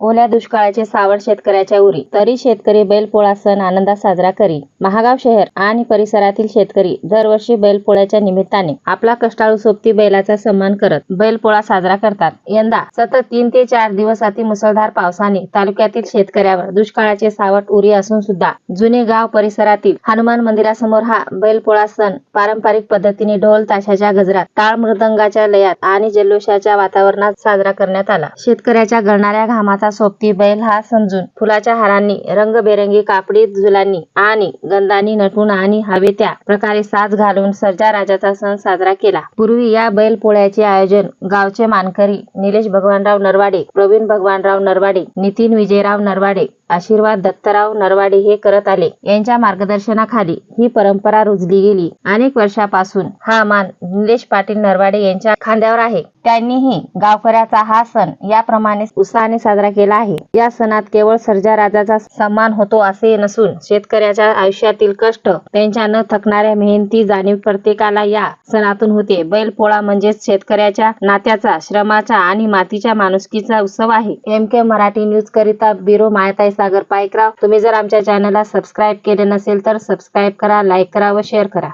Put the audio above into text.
ओल्या दुष्काळाचे सावड शेतकऱ्याच्या उरी. तरी शेतकरी बैलपोळा सण आनंदात साजरा करी महागाव शहर आणि परिसरातील शेतकरी दरवर्षी बैलपोळ्याच्या निमित्ताने आपला कष्टाळू सोबती बैलाचा सन्मान करत बैलपोळा साजरा करतात. यंदा सतत तीन ते चार दिवस अति मुसळधार पावसाने तालुक्यातील शेतकऱ्यावर दुष्काळाचे सावट उरी असून सुद्धा जुने गाव परिसरातील हनुमान मंदिरासमोर हा बैलपोळा सण पारंपरिक पद्धतीने ढोल ताशाच्या गजरात टाळ मृदंगाच्या लयात आणि जल्लोषाच्या वातावरणात साजरा करण्यात आला. शेतकऱ्याच्या गळणाऱ्या घामाचा सोबती बैल हा समजून फुलाच्या हारांनी रंगबेरंगी कापडी झुलांनी आणि गंधांनी नटून आणि हवे त्या प्रकारे साज घालून सर्जा राजाचा सण साजरा केला. पूर्वी या बैल पोळ्याचे आयोजन गावचे मानकरी निलेश भगवानराव नरवाडे प्रवीण भगवानराव नरवाडे नितीन विजयराव नरवाडे आशीर्वाद दत्तराव नरवाडे हे करत आले. यांच्या मार्गदर्शनाखाली ही परंपरा रुजली गेली. अनेक वर्षापासून हा मान निलेश पाटील नरवाडे यांच्या खांद्यावर आहे. त्यांनीही गावकऱ्याचा हा सण याप्रमाणे उत्साहाने साजरा केला आहे. या सणात केवळ सर्जा राजाचा सन्मान होतो असे नसून शेतकऱ्याच्या आयुष्यातील कष्ट त्यांच्या न थकणाऱ्या मेहनती जाणीव प्रत्येकाला या सणातून होते. बैलपोळा म्हणजेच शेतकऱ्याच्या नात्याचा श्रमाचा आणि मातीच्या माणुसकीचा उत्सव आहे. एम के मराठी न्यूज करिता ब्युरो मायताई सागर पायकराव तुम्ही जर आमच्या चॅनलला सबस्क्राईब केले नसेल तर सबस्क्राईब करा लाईक करा व शेअर करा.